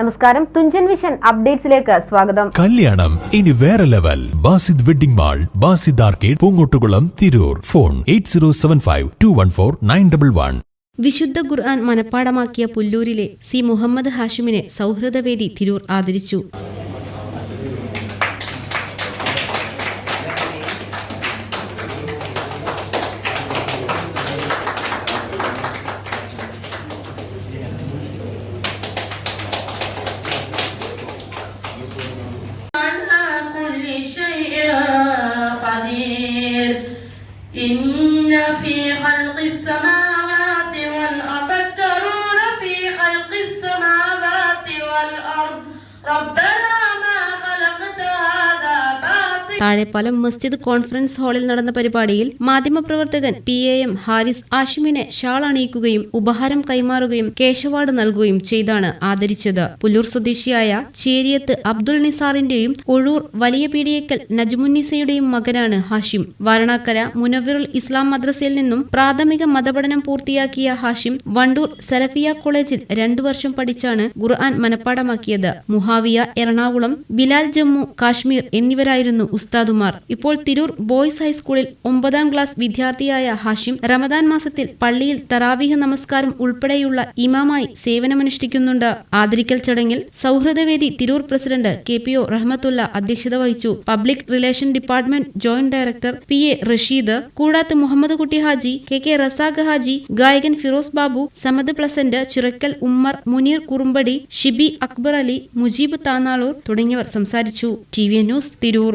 നമസ്കാരം. തുഞ്ചൻ വിഷൻ അപ്ഡേറ്റ്സിലേക്ക് സ്വാഗതം. കല്യാണം. ഇനി വേറെ level. Basid wedding mall Basid arcade Poongottukulam Tirur. Phone eight zero seven five two one four nine double one. വിശുദ്ധ ഖുർആൻ മനപ്പാടമാക്കിയ പുല്ലൂരിലെ സി മുഹമ്മദ് ഹാഷിമിനെ സൗഹൃദവേദി തിരൂർ ആദരിച്ചു. إن في خلق السماوات والأرض ترون في خلق السماوات والأرض. ربنا താഴെപ്പാലം മസ്ജിദ് കോൺഫറൻസ് ഹാളിൽ നടന്ന പരിപാടിയിൽ മാധ്യമപ്രവർത്തകൻ പി എ എം ഹാരിസ് ആഷിമിനെ ഷാൾ അണിയിക്കുകയും ഉപഹാരം കൈമാറുകയും കേശവാട് നൽകുകയും ചെയ്താണ് ആദരിച്ചത്. പുല്ലൂർ സ്വദേശിയായ ചേരിയത്ത് അബ്ദുൾ നിസാറിന്റെയും ഒഴൂർ വലിയ പീടിയേക്കൽ നജ്മുന്നിസയുടെയും മകനാണ് ഹാഷിം. വാരണാക്കര മുനവിറുൽ ഇസ്ലാം മദ്രസയിൽ നിന്നും പ്രാഥമിക മതപഠനം പൂർത്തിയാക്കിയ ഹാഷിം വണ്ടൂർ സലഫിയ കോളേജിൽ രണ്ടു വർഷം പഠിച്ചാണ് ഖുർആൻ മനപ്പാടമാക്കിയത് മുഹാവിയ എറണാകുളം ബിലാൽ ജമ്മു കാശ്മീർ എന്നിവരായിരുന്നു ഉസ്താദുമാർ. ഇപ്പോൾ തിരൂർ ബോയ്സ് ഹൈസ്കൂളിൽ ഒമ്പതാം ക്ലാസ് വിദ്യാർത്ഥിയായ ഹാഷിം റമദാൻ മാസത്തിൽ പള്ളിയിൽ തറാവീഹ് നമസ്കാരം ഉൾപ്പെടെയുള്ള ഇമാമായി സേവനമനുഷ്ഠിക്കുന്നുണ്ട്. ആദരിക്കൽ ചടങ്ങിൽ സൗഹൃദവേദി Tirur president K P O Rahmathulla അധ്യക്ഷത വഹിച്ചു. Public relation department joint director P A Rasheed Koodath Muhammad Kutty Haji K K Razak Haji ഗായകൻ ഫിറോസ് ബാബു സമദ് പ്ലസന്റ് ചിറക്കൽ ഉമ്മർ മുനീർ കുറുമ്പടി ഷിബി അക്ബർ അലി മുജീബ് താനാളൂർ തുടങ്ങിയവർ സംസാരിച്ചു. T V news Tirur.